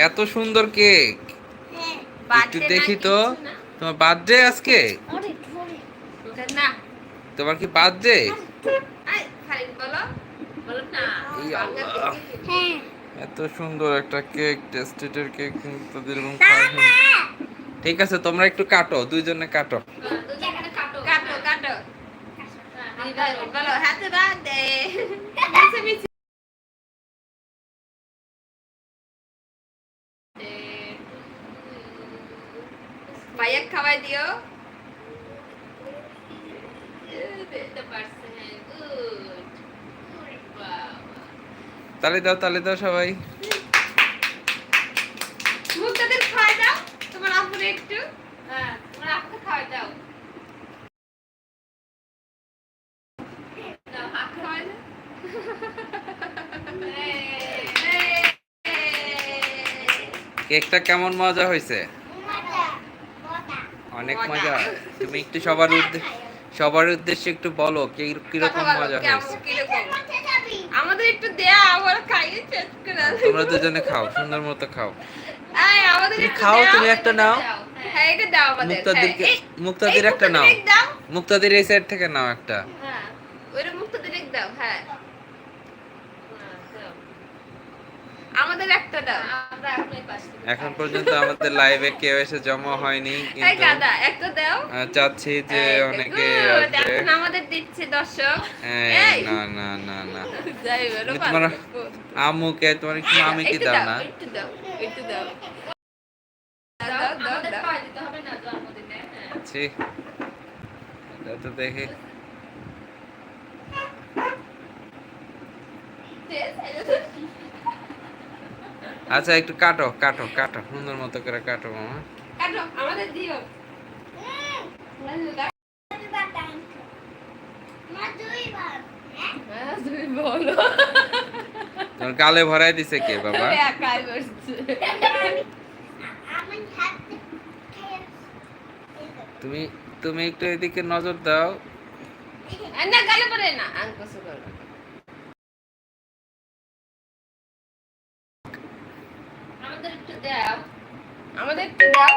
এত সুন্দর কেক। একটু দেখি তো। তোমার বার্থডে আজকে? তোমার কি বার্থডে? আই খালি বলো বলো না। এই আল্লাহ। এত সুন্দর একটা কেক টেস্টেডের কেক তাদের এবং ঠিক আছে তোমরা একটু কাটো দুইজনে কাটো। কাটো কাটো বলো হ্যাপি বার্থডে মিছে মিছে ভাইয়া খাওয়াই দিও। তালে দাও তালে দাও সবাই। মুক্তাদের খাওয়াই দাও তোমার আপুরে একটু। হ্যাঁ তোমার আপুকে খাওয়াই দাও। এই, এই। কেকটা কেমন মজা হয়েছে অনেক মজা তুমি একটু সবার উদ্দেশ্যে সবার উদ্দেশ্যে একটু বলো কি কীরকম মজা হয়েছে আমাদের একটু দেয়া আবার খাইয়ে শেষ করে। তোমরা দুজনে খাও সুন্দর মতো খাও এই, আমাদের খাও, তুমি একটা নাও। হ্যাঁ, এটা দাও আমাদের। মুক্তাদিরকে হ্যাঁ, মুক্তাদির একটা নাও মুক্তাদির এই সাইড থেকে নাও একটা হ্যাঁ, ওইটা মুক্তাদির দাও, হ্যাঁ। আমাদের একটা দাও। এখন পর্যন্ত আমাদের লাইভে কেউ এসে জমা হয়নি কিন্তু একটা দাও। চাচ্ছি যে অনেকে আমাদের দিচ্ছে দর্শক। না না না না। যাই বলো, তোমার। আম্মুকে তোমার একটু মামিকে একটু দাও দাও, না। একটু দাও, একটু দাও। ছি তো দেখে। আচ্ছা একটু কাটো কাটো কাটো। সুন্দর মতো করে কাটো মামা। কাটো, আমাদের দিও। গালে ভরাই দিছে কে বাবা? তুমি তুমি একটু এদিকে নজর দাও। না গালে পড়ে না আঙ্কুশ করো আমাদের একটু দাও আমাদের একটু দাও